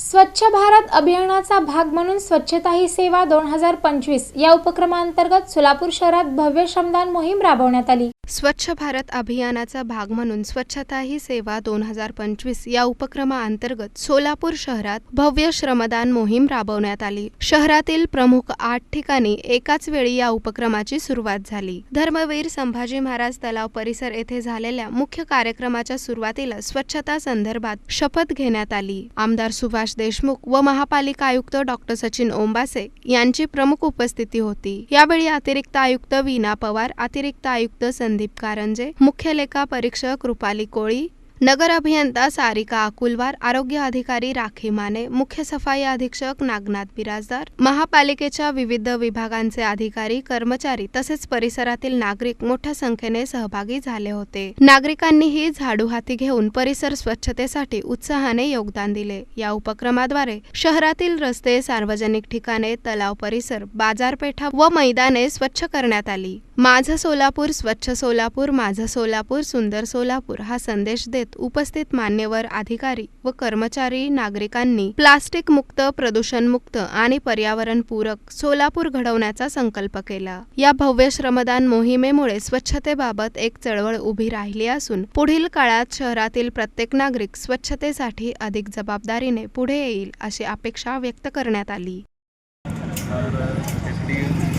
स्वच्छ भारत अभियानाचा भाग म्हणून स्वच्छता ही सेवा दोन हजार पंचवीस या उपक्रमांतर्गत सोलापूर शहरात भव्य श्रमदान मोहीम राबवण्यात आली. स्वच्छ भारत अभियानाचा भाग म्हणून स्वच्छता ही सेवा दोन हजार पंचवीस या उपक्रमाअंतर्गत सोलापूर शहरात भव्य श्रमदान मोहीम राबवण्यात आली. शहरातील प्रमुख आठ ठिकाणी एकाच वेळी या उपक्रमाची सुरुवात झाली. धर्मवीर संभाजी महाराज तलाव परिसर येथे झालेल्या मुख्य कार्यक्रमाच्या सुरुवातीला स्वच्छता संदर्भात शपथ घेण्यात आली. आमदार सुभाष देशमुख व महापालिका आयुक्त डॉक्टर सचिन ओंबासे यांची प्रमुख उपस्थिती होती. यावेळी अतिरिक्त आयुक्त वीणा पवार अतिरिक्त आयुक्त संदीप कारंजे मुख्य लेखा परीक्षक रुपाली कोळी नगर अभियंता सारिका अकुलवार आरोग्य अधिकारी राखी माने मुख्य सफाई अधीक्षक नागनाथ बिराजदार महापालिकेच्या विविध विभागांचे अधिकारी कर्मचारी तसेच परिसरातील नागरिक मोठ्या संख्येने सहभागी झाले होते. नागरिकांनीही झाडू हाती घेऊन परिसर स्वच्छतेसाठी उत्साहाने योगदान दिले. या उपक्रमाद्वारे शहरातील रस्ते सार्वजनिक ठिकाणे तलाव परिसर बाजारपेठा व मैदाने स्वच्छ करण्यात आली. माझं सोलापूर स्वच्छ सोलापूर माझं सोलापूर सुंदर सोलापूर हा संदेश देत उपस्थित मान्यवर अधिकारी व कर्मचारी नागरिकांनी प्लास्टिक मुक्त प्रदूषण मुक्त आणि पर्यावरण पूरक सोलापूर घडवण्याचा संकल्प केला. या भव्य श्रमदान मोहिमेमुळे स्वच्छतेबाबत एक चळवळ उभी राहिली असून पुढील काळात शहरातील प्रत्येक नागरिक स्वच्छतेसाठी अधिक जबाबदारीने पुढे येईल अशी अपेक्षा व्यक्त करण्यात आली.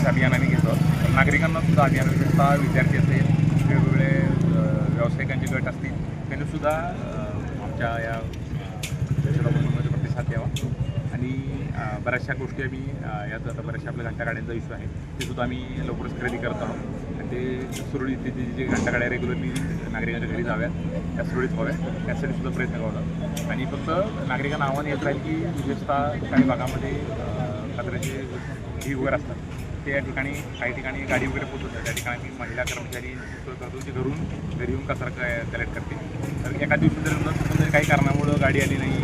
अभियान आम्ही घेतो नागरिकांना सुद्धा अभियान विशेषतः विद्यार्थी असेल वेगवेगळे व्यावसायिकांचे गट असतील त्यांनी सुद्धा आमच्या या शिरोमणीमध्ये प्रतिसाद द्यावा. आणि बऱ्याचशा गोष्टी आम्ही यात आता बऱ्याचशा आपल्या घंटागाड्यांचा इश्यू आहे ते सुद्धा आम्ही लवकरच खरेदी करत आहोत. आणि ते सुरळीत ते जे- जे घंटागाड्या रेग्युलरली नागरिकांच्या घरी जाव्यात त्या सुरळीत व्हाव्यात. त्यासाठी सुद्धा प्रयत्न करतात आणि फक्त नागरिकांना आव्हान येत राहील की विशेषतः काही भागामध्ये कचऱ्याचे ढीग वगैरे असतात. ते या ठिकाणी काही ठिकाणी गाडी वगैरे पोहोचवतात त्या ठिकाणी महिला कर्मचारी सोय ते घरून घरी येऊन कचरा कलेक्ट करते. तर एका दिवशी जर न काही कारणामुळं गाडी आली नाही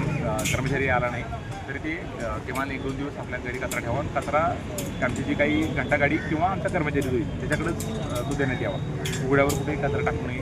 कर्मचारी आला नाही तरी ते किमान एक दोन दिवस आपल्या घरी कचरा ठेवा कचरा आमची जी काही घंटा गाडी किंवा आमचा कर्मचारी होईल त्याच्याकडंच तो देण्यात यावा उघड्यावर कुठेही कचरा टाकू नये.